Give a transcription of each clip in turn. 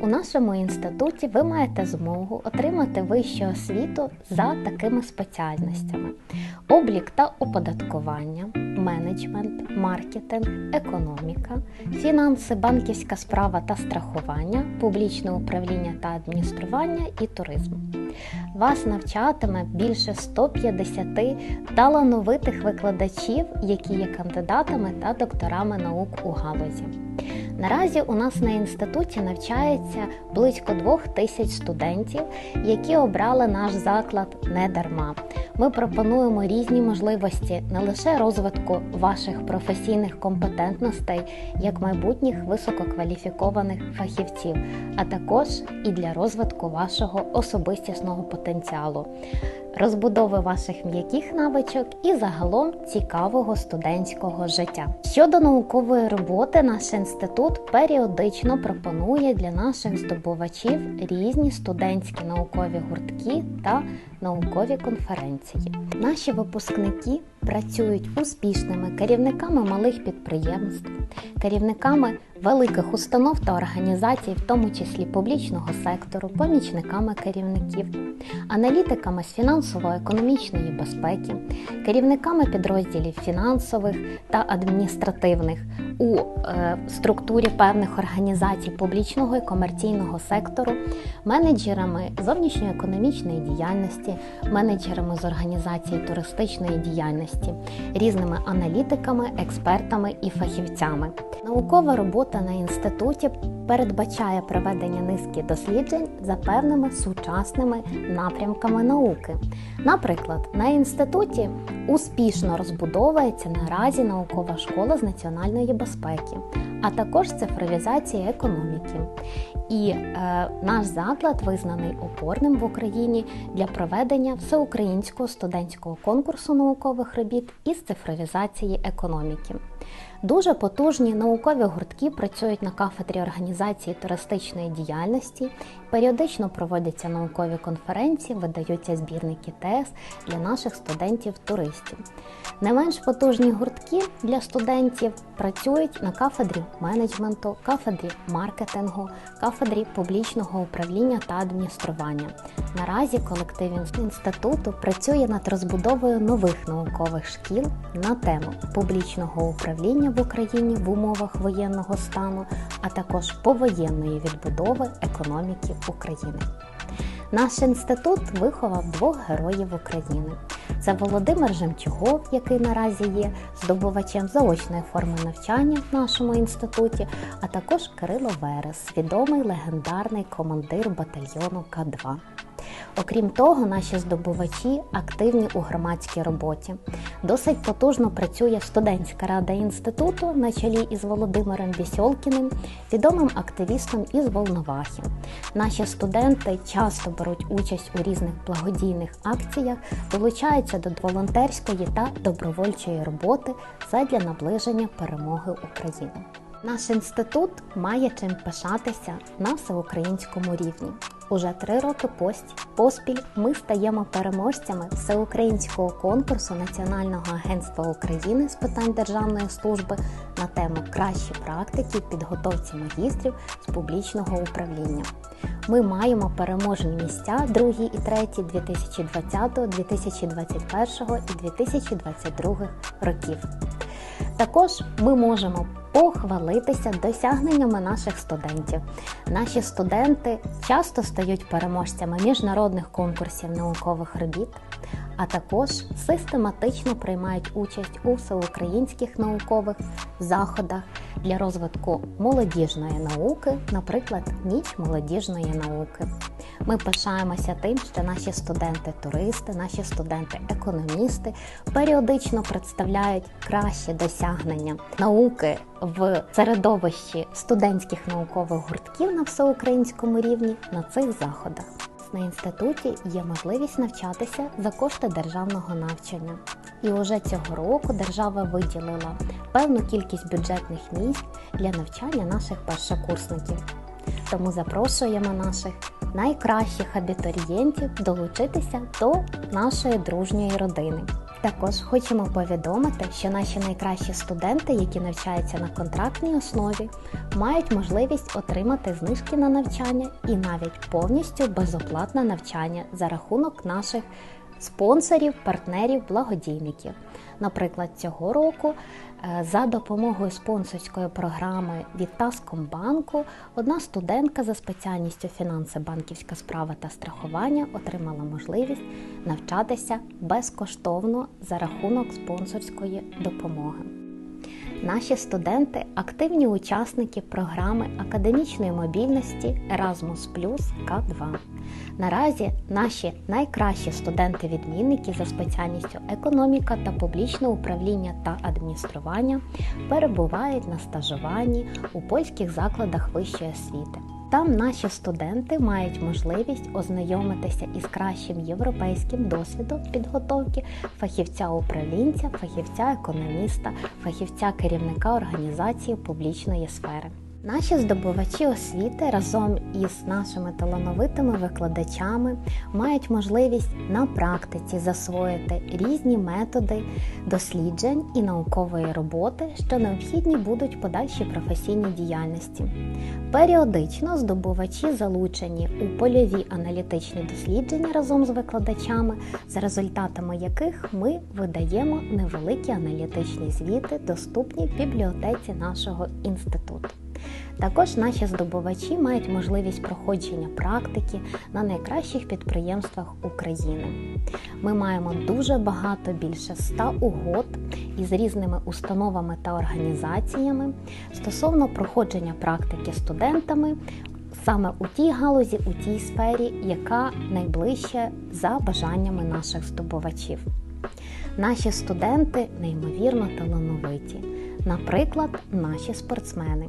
У нашому інституті ви маєте змогу отримати вищу освіту за такими спеціальностями: облік та оподаткування, менеджмент, маркетинг, економіка, фінанси, банківська справа та страхування, публічне управління та адміністрування і туризм. Вас навчатиме більше 150 талановитих викладачів, які є кандидатами та докторами наук у галузі. Наразі у нас на інституті навчається близько двох тисяч студентів, які обрали наш заклад не дарма. Ми пропонуємо різні можливості не лише розвитку ваших професійних компетентностей як майбутніх висококваліфікованих фахівців, а також і для розвитку вашого особистісного потенціалу, розбудови ваших м'яких навичок і загалом цікавого студентського життя. Щодо наукової роботи, наш інститут періодично пропонує для наших здобувачів різні студентські наукові гуртки та наукові конференції. Наші випускники працюють успішними керівниками малих підприємств, керівниками великих установ та організацій, в тому числі публічного сектору, помічниками керівників, аналітиками з фінансово-економічної безпеки, керівниками підрозділів фінансових та адміністративних у е, структурі певних організацій публічного і комерційного сектору, менеджерами зовнішньоекономічної діяльності, менеджерами з організації туристичної діяльності, різними аналітиками, експертами і фахівцями. Наукова робота на інституті передбачає проведення низки досліджень за певними сучасними напрямками науки. Наприклад, на інституті успішно розбудовується наразі наукова школа з національної безпеки, безпеки, а також цифровізація економіки. І е, наш заклад визнаний опорним в Україні для проведення всеукраїнського студентського конкурсу наукових робіт із цифровізації економіки. Дуже потужні наукові гуртки працюють на кафедрі організації туристичної діяльності, періодично проводяться наукові конференції, видаються збірники ТЕС для наших студентів-туристів. Не менш потужні гуртки для студентів працюють на кафедрі менеджменту, кафедрі маркетингу, кафедрі публічного управління та адміністрування. Наразі колектив інституту працює над розбудовою нових наукових шкіл на тему публічного управління в Україні в умовах воєнного стану, а також повоєнної відбудови економіки України. Наш інститут виховав двох героїв України. Це Володимир Жемчугов, який наразі є здобувачем заочної форми навчання в нашому інституті, а також Кирило Верес, відомий легендарний командир батальйону К2. Окрім того, наші здобувачі активні у громадській роботі. Досить потужно працює студентська рада інституту на чолі із Володимиром Вісьолкіним, відомим активістом із Волновахи. Наші студенти часто беруть участь у різних благодійних акціях, долучаються до волонтерської та добровольчої роботи задля наближення перемоги України. Наш інститут має чим пишатися на всеукраїнському рівні. Уже три роки поспіль ми стаємо переможцями всеукраїнського конкурсу Національного агентства України з питань державної служби на тему Кращі практики підготовці магістрів з публічного управління. Ми маємо переможні місця другі і треті 2020, 2021 і 2022 років. Також ми можемо похвалитися досягненнями наших студентів. Наші студенти часто стають переможцями міжнародних конкурсів наукових робіт, а також систематично приймають участь у всеукраїнських наукових заходах для розвитку молодіжної науки, наприклад, ніч молодіжної науки. Ми пишаємося тим, що наші студенти-туристи, наші студенти-економісти періодично представляють кращі досягнення науки в середовищі студентських наукових гуртків на всеукраїнському рівні на цих заходах. На інституті є можливість навчатися за кошти державного навчання. І уже цього року держава виділила певну кількість бюджетних місць для навчання наших першокурсників. Тому запрошуємо наших найкращих абітурієнтів долучитися до нашої дружньої родини. Також хочемо повідомити, що наші найкращі студенти, які навчаються на контрактній основі, мають можливість отримати знижки на навчання і навіть повністю безоплатне навчання за рахунок наших спонсорів, партнерів, благодійників. Наприклад, цього року е, за допомогою спонсорської програми від Таскомбанку одна студентка за спеціальністю фінанси, банківська справа та страхування отримала можливість навчатися безкоштовно за рахунок спонсорської допомоги. Наші студенти активні учасники програми академічної мобільності Erasmus Plus К2. Наразі наші найкращі студенти-відмінники за спеціальністю економіка та публічне управління та адміністрування перебувають на стажуванні у польських закладах вищої освіти. Там наші студенти мають можливість ознайомитися із кращим європейським досвідом підготовки фахівця-управлінця, фахівця-економіста, фахівця-керівника організації публічної сфери. Наші здобувачі освіти разом із нашими талановитими викладачами мають можливість на практиці засвоїти різні методи досліджень і наукової роботи, що необхідні будуть в подальшій професійній діяльності. Періодично здобувачі залучені у польові аналітичні дослідження разом з викладачами, за результатами яких ми видаємо невеликі аналітичні звіти, доступні в бібліотеці нашого інституту. Також наші здобувачі мають можливість проходження практики на найкращих підприємствах України. Ми маємо дуже багато більше ста угод із різними установами та організаціями стосовно проходження практики студентами саме у тій галузі, у тій сфері, яка найближче за бажаннями наших здобувачів. Наші студенти неймовірно талановиті, наприклад, наші спортсмени.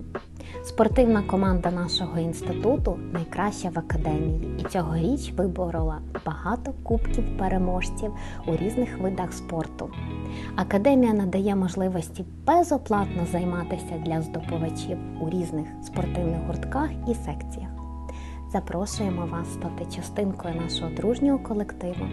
Спортивна команда нашого інституту найкраща в академії і цьогоріч виборола багато кубків переможців у різних видах спорту. Академія надає можливості безоплатно займатися для здобувачів у різних спортивних гуртках і секціях. Запрошуємо вас стати частинкою нашого дружнього колективу.